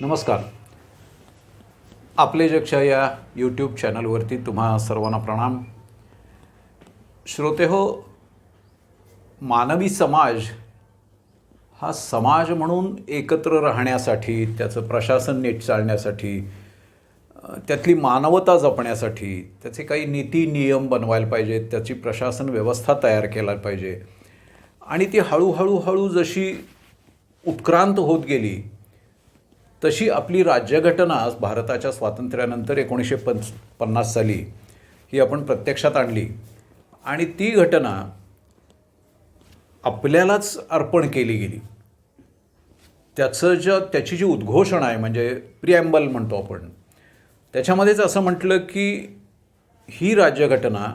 नमस्कार. आपले जगच्या या यूट्यूब चॅनलवरती तुम्हा सर्वांना प्रणाम. श्रोते हो मानवी समाज हा समाज म्हणून एकत्र राहण्यासाठी त्याचं प्रशासन नीट चालण्यासाठी त्यातली मानवता जपण्यासाठी त्याचे काही नीती नियम बनवायला पाहिजेत त्याची प्रशासन व्यवस्था तयार केला पाहिजे. आणि ती हळूहळू हळू जशी उत्क्रांत होत गेली तशी आपली राज्यघटना भारताच्या स्वातंत्र्यानंतर एकोणीसशे पंच पन्नास साली ही आपण प्रत्यक्षात आणली. आणि ती घटना आपल्यालाच अर्पण केली गेली. त्याचं ज्या त्याची जी उद्घोषणा आहे म्हणजे प्रिॲम्बल म्हणतो आपण त्याच्यामध्येच असं म्हटलं की ही राज्यघटना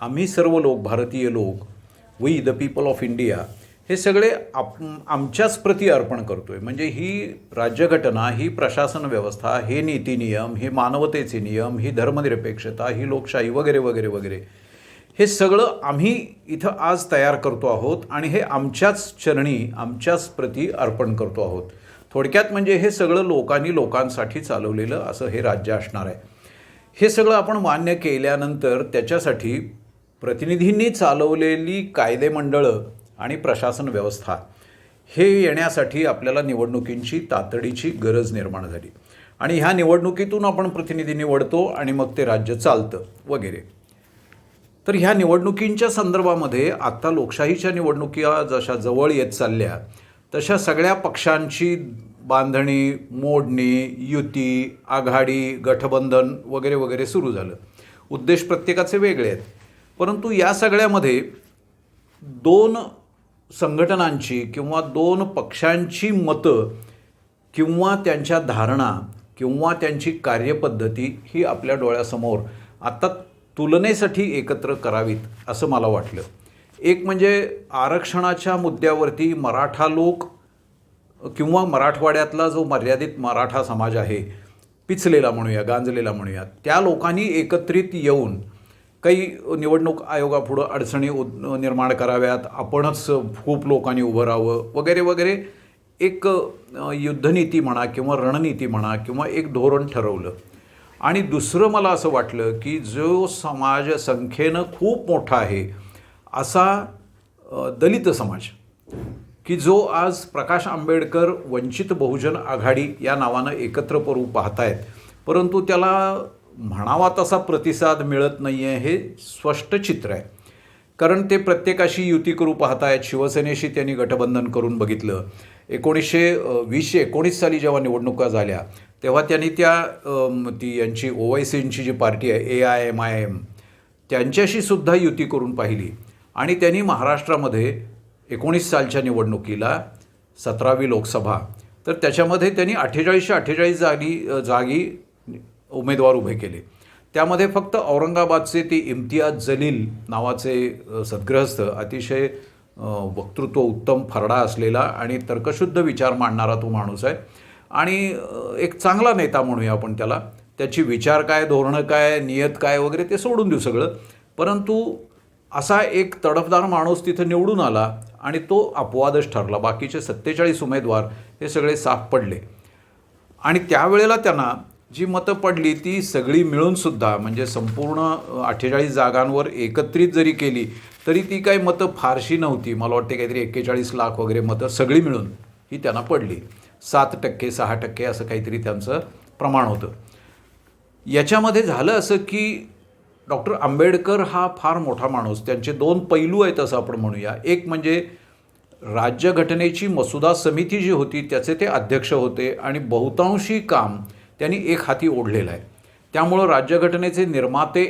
आम्ही सर्व लोक भारतीय लोक we the people of India हे सगळे आप आमच्याच प्रती अर्पण करतो आहे म्हणजे ही राज्यघटना ही प्रशासन व्यवस्था हे नीती नियम हे मानवतेचे नियम ही धर्मनिरपेक्षता ही लोकशाही वगैरे वगैरे वगैरे हे सगळं आम्ही इथं आज तयार करतो आहोत आणि हे आमच्याच चरणी आमच्याच प्रती अर्पण करतो आहोत. थोडक्यात म्हणजे हे सगळं लोकांनी लोकांसाठी चालवलेलं असं हे राज्य असणार आहे. हे सगळं आपण मान्य केल्यानंतर त्याच्यासाठी प्रतिनिधींनी चालवलेली कायदेमंडळं आणि प्रशासन व्यवस्था हे येण्यासाठी आपल्याला निवडणुकींची तातडीची गरज निर्माण झाली. आणि ह्या निवडणुकीतून आपण प्रतिनिधी निवडतो आणि मग ते राज्य चालतं वगैरे. तर ह्या निवडणुकींच्या संदर्भामध्ये आत्ता लोकशाहीच्या निवडणुका जशा जवळ येत चालल्या तशा सगळ्या पक्षांची बांधणी मोडणी युती आघाडी गठबंधन वगैरे वगैरे सुरू झालं. उद्देश प्रत्येकाचे वेगळे आहेत. परंतु या सगळ्यामध्ये दोन संघटनांची किंवा दोन पक्षांची मतं किंवा त्यांच्या धारणा किंवा त्यांची कार्यपद्धती ही आपल्या डोळ्यासमोर आत्ता तुलनेसाठी एकत्र करावीत असं मला वाटलं. एक म्हणजे आरक्षणाच्या मुद्द्यावरती मराठा लोक किंवा मराठवाड्यातला जो मर्यादित मराठा समाज आहे पिचलेला म्हणूया गांजलेला म्हणूया त्या लोकांनी एकत्रित येऊन काही निवडणूक आयोगापुढं अडचणी उद निर्माण कराव्यात. आपणच खूप लोकांनी उभं राहावं. वगैरे वगैरे एक युद्धनीती म्हणा किंवा रणनीती म्हणा किंवा एक धोरण ठरवलं. आणि दुसरं मला असं वाटलं की जो समाज संख्येनं खूप मोठा आहे असा दलित समाज की जो आज प्रकाश आंबेडकर वंचित बहुजन आघाडी या नावानं एकत्र करू पाहतायत. परंतु त्याला म्हणावा तसा प्रतिसाद मिळत नाही आहे हे स्पष्ट चित्र आहे. कारण ते प्रत्येकाशी युती करू पाहतायत. शिवसेनेशी त्यांनी गठबंधन करून बघितलं. एकोणीसशे वीसशे एकोणीस साली जेव्हा निवडणुका झाल्या तेव्हा त्यांनी त्या ती यांची ओवायसींची जी पार्टी आहे A I M I M त्यांच्याशी सुद्धा युती करून पाहिली. आणि त्यांनी महाराष्ट्रामध्ये एकोणीस सालच्या निवडणुकीला सतरावी लोकसभा तर त्याच्यामध्ये त्यांनी अठ्ठेचाळीसशे अठ्ठेचाळीस जागी जागी उमेदवार उभे केले. त्यामध्ये फक्त औरंगाबादचे ते इम्तियाज जलील नावाचे सद्ग्रहस्थ अतिशय वक्तृत्व उत्तम फरडा असलेला आणि तर्कशुद्ध विचार मांडणारा तो माणूस आहे. आणि एक चांगला नेता म्हणूया आपण त्याला. त्याची विचार काय धोरणं काय नियत काय वगैरे ते सोडून देऊ सगळं. परंतु असा एक तडफदार माणूस तिथं निवडून आला आणि तो अपवादच ठरला. बाकीचे सत्तेचाळीस उमेदवार हे सगळे साफ पडले. आणि त्यावेळेला त्यांना जी मतं पडली ती सगळी मिळूनसुद्धा म्हणजे संपूर्ण अठ्ठेचाळीस जागांवर एकत्रित जरी केली तरी ती काही मतं फारशी नव्हती. मला वाटते काहीतरी एक्केचाळीस लाख वगैरे मतं सगळी मिळून ही त्यांना पडली. सात टक्के सहा टक्के असं काहीतरी त्यांचं प्रमाण होतं. याच्यामध्ये झालं असं की डॉक्टर आंबेडकर हा फार मोठा माणूस. त्यांचे दोन पैलू आहेत असं आपण म्हणूया. एक म्हणजे राज्यघटनेची मसुदा समिती जी होती त्याचे ते अध्यक्ष होते आणि बहुतांशी काम त्यांनी एक हाती ओढलेला आहे. त्यामुळं राज्यघटनेचे निर्माते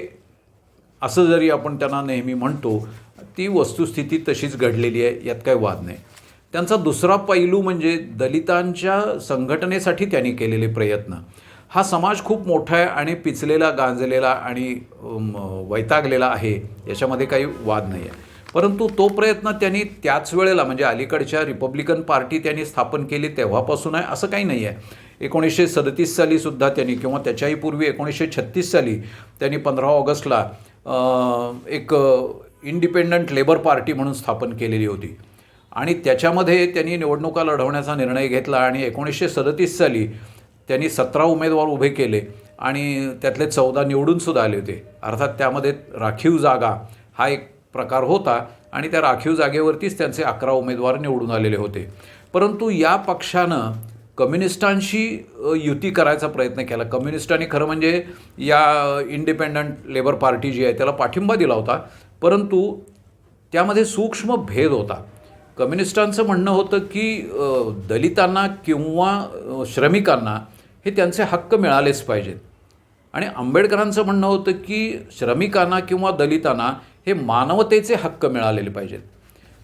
असं जरी आपण त्यांना नेहमी म्हणतो ती वस्तुस्थिती तशीच घडलेली आहे यात काही वाद नाही. त्यांचा दुसरा पैलू म्हणजे दलितांच्या संघटनेसाठी त्यांनी केलेले प्रयत्न. हा समाज खूप मोठा आहे आणि पिचलेला गांजलेला आणि वैतागलेला आहे याच्यामध्ये काही वाद नाही आहे. परंतु तो प्रयत्न त्यांनी त्याच वेळेला म्हणजे अलीकडच्या रिपब्लिकन पार्टी त्यांनी स्थापन केली तेव्हापासून आहे असं काही नाही आहे. एकोणीसशे सदतीस साली सुद्धा त्यांनी किंवा त्याच्याही पूर्वी एकोणीसशे छत्तीस साली त्यांनी पंधरा ऑगस्टला एक इंडिपेंडंट लेबर पार्टी म्हणून स्थापन केलेली होती. आणि त्याच्यामध्ये त्यांनी निवडणुका लढवण्याचा निर्णय घेतला आणि एकोणीसशे सदतीस साली त्यांनी सतरा उमेदवार उभे केले आणि त्यातले चौदा निवडूनसुद्धा आले होते. अर्थात त्यामध्ये राखीव जागा हा एक प्रकार होता आणि त्या राखीव जागेवरतीच त्यांचे अकरा उमेदवार निवडून आलेले होते. परंतु या पक्षानं कम्युनिस्टांशी युती करायचा प्रयत्न केला. कम्युनिस्टांनी खरं म्हणजे या इंडिपेंडंट लेबर पार्टी जी आहे त्याला पाठिंबा दिला होता. परंतु त्यामध्ये सूक्ष्म भेद होता. कम्युनिस्टांचं म्हणणं होतं की दलितांना किंवा श्रमिकांना हे त्यांचे हक्क मिळालेच पाहिजेत. आणि आंबेडकरांचं म्हणणं होतं की श्रमिकांना किंवा दलितांना हे मानवतेचे हक्क मिळालेले पाहिजेत.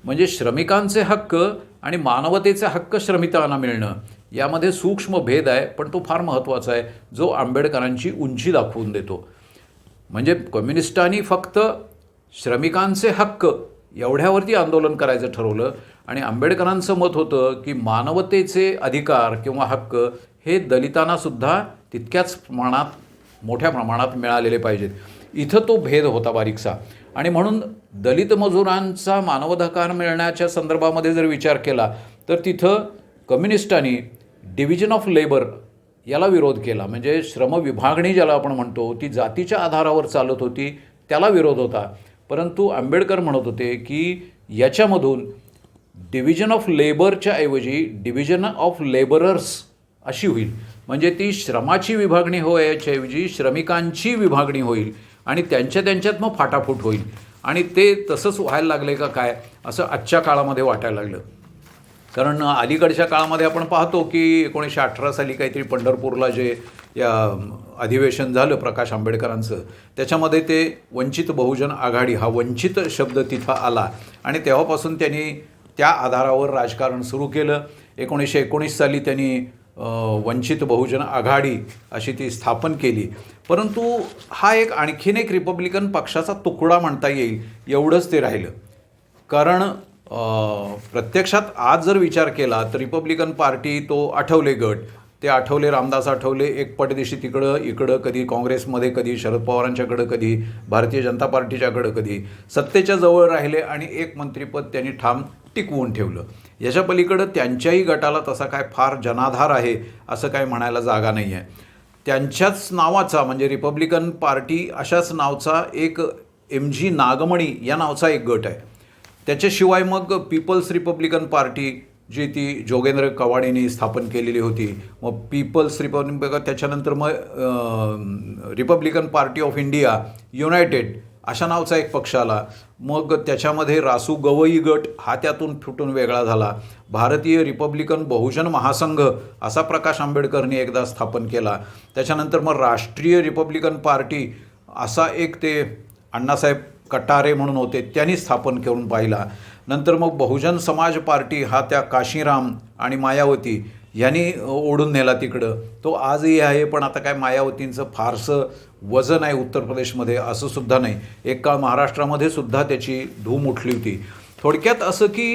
म्हणजे श्रमिकांचे हक्क आणि मानवतेचे हक्क श्रमिकांना मिळणं यामध्ये सूक्ष्म भेद आहे पण तो फार महत्त्वाचा आहे जो आंबेडकरांची उंची दाखवून देतो. म्हणजे कम्युनिस्टांनी फक्त श्रमिकांचे हक्क एवढ्यावरती आंदोलन करायचं ठरवलं आणि आंबेडकरांचं मत होतं की मानवतेचे अधिकार किंवा हक्क हे दलितांनासुद्धा तितक्याच प्रमाणात मोठ्या प्रमाणात मिळालेले पाहिजेत. इथं तो भेद होता बारीकसा. आणि म्हणून दलित मजुरांचा मानवाधिकार मिळण्याच्या संदर्भामध्ये जर विचार केला तर तिथं कम्युनिस्टांनी डिव्हिजन ऑफ लेबर याला विरोध केला. म्हणजे श्रम विभागणी ज्याला आपण म्हणतो ती जातीच्या आधारावर चालत होती त्याला विरोध होता. परंतु आंबेडकर म्हणत होते की याच्यामधून डिव्हिजन ऑफ लेबरच्या ऐवजी डिव्हिजन ऑफ लेबरर्स अशी होईल. म्हणजे ती श्रमाची विभागणी होयाच्याऐवजी श्रमिकांची विभागणी होईल. आणि त्यांच्या त्यांच्यात मग फाटाफूट होईल. आणि ते तसंच व्हायला लागले का काय असं आजच्या काळामध्ये वाटायला लागलं. कारण अलीकडच्या काळामध्ये आपण पाहतो की एकोणीसशे अठरा साली काहीतरी पंढरपूरला जे या अधिवेशन झालं प्रकाश आंबेडकरांचं त्याच्यामध्ये ते वंचित बहुजन आघाडी हा वंचित शब्द तिथं आला. आणि तेव्हापासून त्यांनी त्या आधारावर राजकारण सुरू केलं. एकोणीसशे एकोणीस साली त्यांनी वंचित बहुजन आघाडी अशी ती स्थापन केली. परंतु हा एक आणखीन एक रिपब्लिकन पक्षाचा तुकडा म्हणता येईल एवढंच ते राहिलं. कारण प्रत्यक्षात आज जर विचार केला तर रिपब्लिकन पार्टी तो आठवले गट ते आठवले रामदास आठवले एक पटदिशी तिकडं इकडं कधी काँग्रेसमध्ये कधी शरद पवारांच्याकडं कधी भारतीय जनता पार्टीच्याकडं कधी सत्तेच्या जवळ राहिले आणि एक मंत्रिपद त्यांनी ठाम टिकवून ठेवलं. याच्या पलीकडं त्यांच्याही गटाला तसा काय फार जनाधार आहे असं काय म्हणायला जागा नाही आहे त्यांच्याच नावाचा म्हणजे रिपब्लिकन पार्टी अशाच नावचा एक एम जी नागमणी या नावचा एक गट आहे. त्याच्याशिवाय मग पीपल्स रिपब्लिकन पार्टी जी ती जोगेंद्र कवाडेंनी स्थापन केलेली होती मग पीपल्स रिपब्लिक त्याच्यानंतर मग Republican party of India united अशा नावचा एक पक्ष आला. मग त्याच्यामध्ये रासू गवई गट हा त्यातून फुटून वेगळा झाला. भारतीय रिपब्लिकन बहुजन महासंघ असा प्रकाश आंबेडकरनी एकदा स्थापन केला. त्याच्यानंतर मग राष्ट्रीय रिपब्लिकन पार्टी असा एक ते अण्णासाहेब कटारे म्हणून होते त्यांनी स्थापन करून पाहिला. नंतर मग बहुजन समाज पार्टी हा त्या काशीराम आणि मायावती यांनी ओढून नेला तिकडं. तो आजही आहे पण आता काय मायावतींचं फारसं वजन आहे उत्तर प्रदेशमध्ये असं सुद्धा नाही. एक काळ महाराष्ट्रामध्ये सुद्धा त्याची धूम उठली होती. थोडक्यात असं की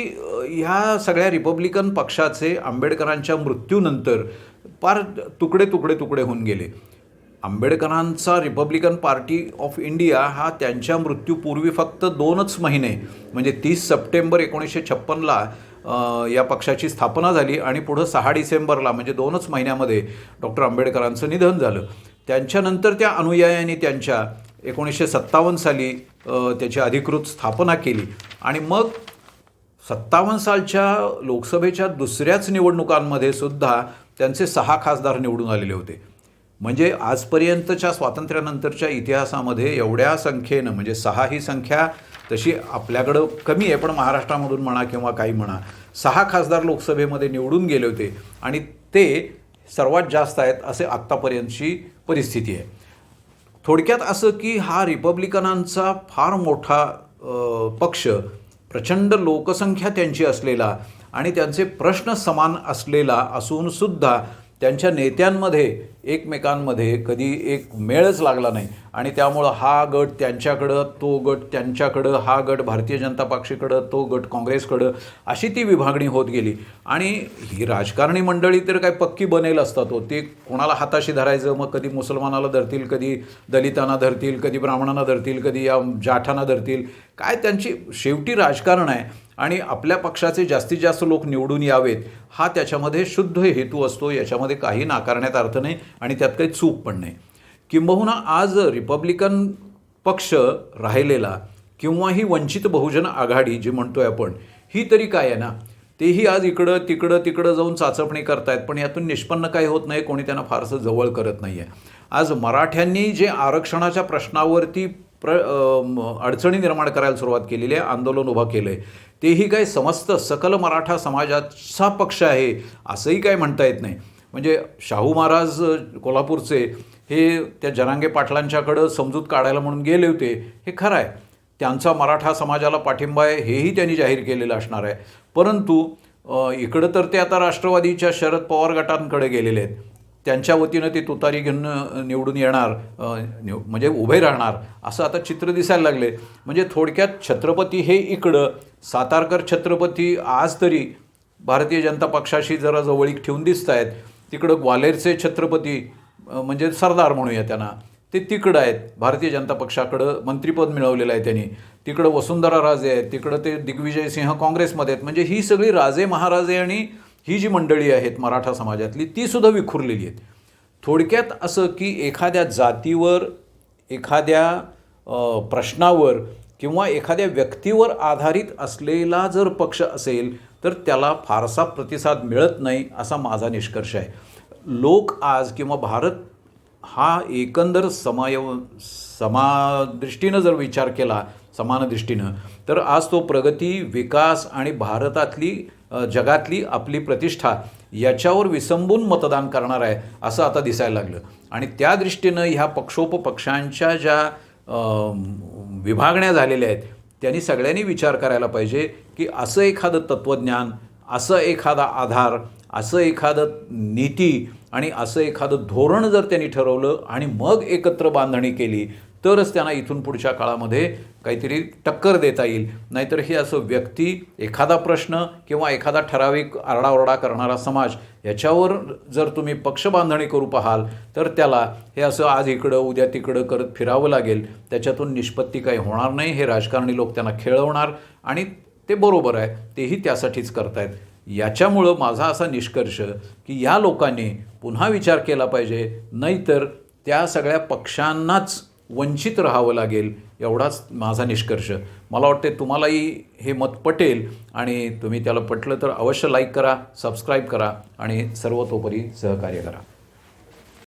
ह्या सगळ्या रिपब्लिकन पक्षाचे आंबेडकरांच्या मृत्यूनंतर फार तुकडे तुकडे तुकडे होऊन गेले. आंबेडकरांचा रिपब्लिकन पार्टी ऑफ इंडिया हा त्यांच्या मृत्यूपूर्वी फक्त दोनच महिने म्हणजे तीस सप्टेंबर एकोणीसशे छप्पनला या पक्षाची स्थापना झाली आणि पुढं सहा डिसेंबरला म्हणजे दोनच महिन्यामध्ये डॉक्टर आंबेडकरांचं निधन झालं. त्यांच्यानंतर त्या अनुयायांनी त्यांच्या एकोणीसशे सत्तावन्न साली त्याची अधिकृत स्थापना केली. आणि मग सत्तावन्न सालच्या लोकसभेच्या दुसऱ्याच निवडणुकांमध्ये सुद्धा त्यांचे सहा खासदार निवडून आलेले होते. म्हणजे आजपर्यंतच्या स्वातंत्र्यानंतरच्या इतिहासामध्ये एवढ्या संख्येनं म्हणजे सहा ही संख्या तशी आपल्याकडं कमी आहे पण महाराष्ट्रामधून म्हणा किंवा काही म्हणा सहा खासदार लोकसभेमध्ये निवडून गेले होते. आणि ते सर्वात जास्त आहेत असे आत्तापर्यंतची परिस्थिती आहे. थोडक्यात असं की हा रिपब्लिकनांचा फार मोठा पक्ष प्रचंड लोकसंख्या त्यांची असलेला आणि त्यांचे प्रश्न समान असलेला असूनसुद्धा त्यांच्या नेत्यांमध्ये एकमेकांमध्ये कधी एक मेळच लागला नाही. आणि त्यामुळं हा गट त्यांच्याकडं तो गट त्यांच्याकडं हा गट भारतीय जनता पक्षाकडं तो गट काँग्रेसकडं अशी ती विभागणी होत गेली. आणि ही राजकारणी मंडळी तर काय पक्की बनेल असतात हो. ते कोणाला हाताशी धरायचं? मग कधी मुसलमानाला धरतील कधी दलितांना धरतील कधी ब्राह्मणांना धरतील कधी या जाठांना धरतील. काय त्यांची शेवटी राजकारण आहे. आणि आपल्या पक्षाचे जास्तीत जास्त लोक निवडून यावेत हा त्याच्यामध्ये शुद्ध हेतू असतो याच्यामध्ये काही नाकारण्यात अर्थ नाही आणि त्यात काही चूक पण नाही. किंबहुना आज रिपब्लिकन पक्ष राहिलेला किंवा ही वंचित बहुजन आघाडी जी म्हणतोय आपण ही तरी काय आहे ना? तेही आज इकडं तिकडं तिकडं जाऊन चाचपणी करतायत पण यातून निष्पन्न काही होत नाही कोणी त्यांना फारसं जवळ करत नाही आहे आज मराठ्यांनी जे आरक्षणाच्या प्रश्नावरती प्र अडचणी निर्माण करायला सुरुवात केलेली आहे आंदोलन उभं केलं आहे तेही काय समस्त सकल मराठा समाजाचा पक्ष आहे असंही काय म्हणता येत नाही. म्हणजे शाहू महाराज कोल्हापूरचे हे त्या जनांगे पाटलांच्याकडं समजूत काढायला म्हणून गेले होते हे खरं आहे. त्यांचा मराठा समाजाला पाठिंबा आहे हेही त्यांनी जाहीर केलेलं असणार आहे. परंतु इकडं तर ते आता राष्ट्रवादीच्या शरद पवार गटांकडे गेलेले आहेत. त्यांच्या वतीनं ते तुतारी घेऊन निवडून येणार निव- म्हणजे उभे राहणार असं आता चित्र दिसायला लागले. म्हणजे थोडक्यात छत्रपती हे इकडं सातारकर छत्रपती आज तरी भारतीय जनता पक्षाशी जरा जवळीक ठेवून दिसत आहेत तिकडं ग्वालेरचे छत्रपती म्हणजे सरदार म्हणूया त्यांना ते तिकडं आहेत. भारतीय जनता पक्षाकडं मंत्रिपद मिळवलेलं आहे त्यांनी. तिकडं वसुंधरा राजे आहेत तिकडं ते दिग्विजय सिंह काँग्रेसमध्ये आहेत. म्हणजे ही सगळी राजे महाराजे आणि ही जी मंडळी आहेत मराठा समाजातली ती सुद्धा विखुरलेली आहेत. थोडक्यात असं की एखाद्या जातीवर एखाद्या प्रश्नावर किंवा एखाद्या व्यक्तीवर आधारित असलेला जर पक्ष असेल तर त्याला फारसा प्रतिसाद मिळत नाही असा माझा निष्कर्ष आहे. लोक आज किंवा भारत हा एकंदर समाय समादृष्टीनं जर विचार केला समानदृष्टीनं तर आज तो प्रगती विकास आणि भारतातली जगातली आपली प्रतिष्ठा याच्यावर विसंबून मतदान करणार आहे असं आता दिसायला लागलं. आणि त्या दृष्टीनं ह्या पक्षोपपक्षांच्या ज्या विभागण्या झालेल्या आहेत त्यांनी सगळ्यांनी विचार करायला पाहिजे की असं एखादं तत्त्वज्ञान असं एखादा आधार असं एखादं नीती आणि असं एखादं धोरण जर त्यांनी ठरवलं आणि मग एकत्र बांधणी केली तरच त्यांना इथून पुढच्या काळामध्ये काहीतरी टक्कर देता येईल. नाहीतर हे असं व्यक्ती एखादा प्रश्न किंवा एखादा ठराविक आरडाओरडा करणारा समाज याच्यावर जर तुम्ही पक्ष बांधणी करू पाहाल तर त्याला हे असं आज इकडं उद्या तिकडं करत फिरावं लागेल. त्याच्यातून निष्पत्ती काही होणार नाही हे राजकारणी लोक त्यांना खेळवणार आणि ते बरोबर आहे तेही त्यासाठीच करतायत. याच्यामुळं माझा असा निष्कर्ष की या लोकांनी पुन्हा विचार केला पाहिजे नाहीतर त्या सगळ्या पक्षांनाच वंचित राहावं लागेल एवढाच माझा निष्कर्ष. मला वाटते तुम्हालाही हे मत पटेल आणि तुम्ही त्याला पटलं तर अवश्य लाईक करा सबस्क्राईब करा आणि सर्वतोपरी सहकार्य करा.